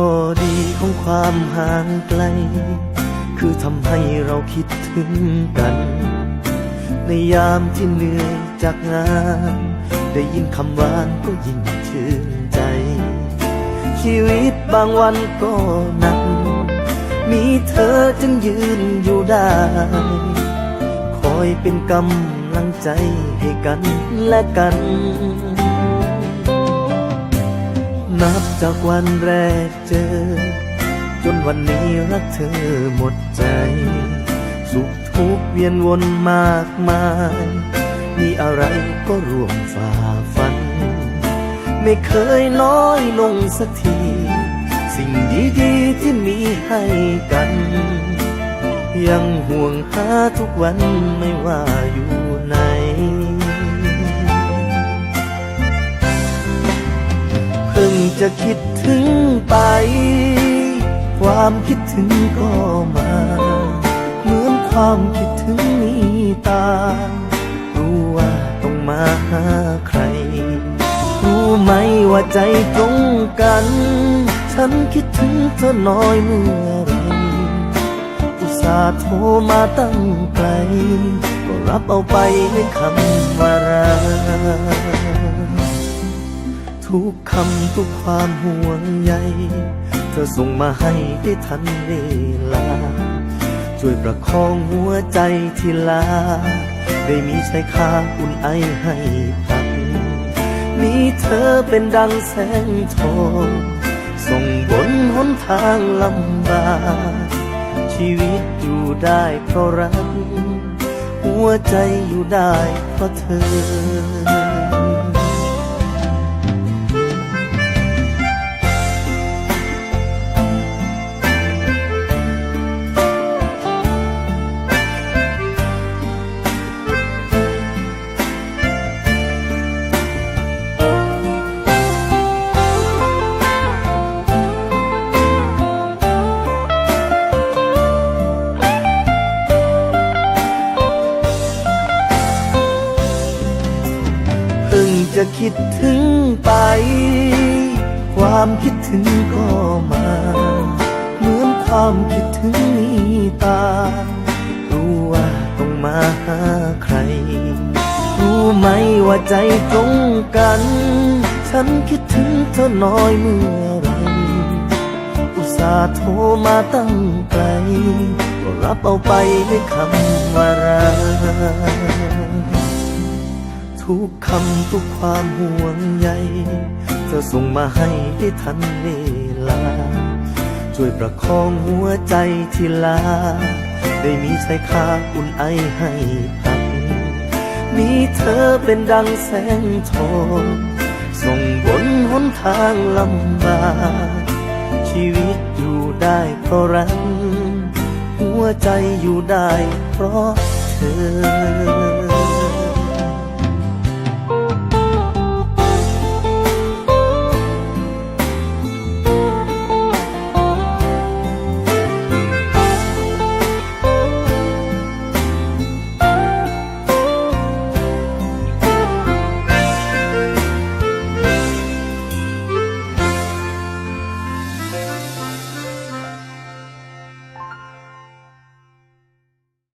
พอดีของความห่างไกล คือทำให้เราคิดถึงกัน ในยามที่เหนื่อยจากงาน ได้ยินคำหวานก็ยิ่งชื่นใจ ชีวิตบางวันก็หนัก มีเธอจึงยืนอยู่ได้ คอยเป็นกำลังใจให้กันและกัน นับจากวันแรกเจอ จนวันนี้รักเธอหมดใจ สุขทุกเวียนวนมากมาย มีอะไรก็ร่วมฝ่าฟัน ไม่เคยน้อยลงสักที สิ่งดีๆที่มีให้กัน ยังห่วงหาทุกวันไม่ว่าอยู่ จะคิดถึงไป ความคิดถึงก็มา เหมือนความคิดถึงมีตา รู้ว่าต้องมาหาใคร รู้ไหมว่าใจตรงกัน ฉันคิดถึงเธอน้อยเมื่อไรอุตส่าห์โทรมาตั้งไกล ก็รับเอาไปด้วยคำว่ารัก ทุกคำทุกความห่วงใย เธอส่งมาให้ได้ทันเวลา ช่วยประคองหัวใจที่ลา ได้มีชายคาอุ่นไอให้พักมีเธอเป็นดังแสงทองส่งบนหนทางลำบากชีวิตอยู่ได้เพราะรัก หัวใจอยู่ได้เพราะเธอ จะคิดถึงไป ความคิดถึงก็มา เหมือนความคิดถึงมีตา รู้ว่าต้องมาหาใคร รู้ไหมว่าใจตรงกัน ฉันคิดถึงเธอน้อยเมื่อไร อุตส่าห์โทรมาตั้งไกลก็รับเอาไปด้วยคำว่ารัก ทุกคำทุกความห่วงใย เธอส่งมาให้ได้ทันเวลา ช่วยประคองหัวใจที่ลา ได้มีชายคาอุ่นไอให้พัก มีเธอเป็นดังแสงทองส่งบนหนทางลำบากชีวิตอยู่ได้เพราะรักหัวใจอยู่ได้เพราะเธอ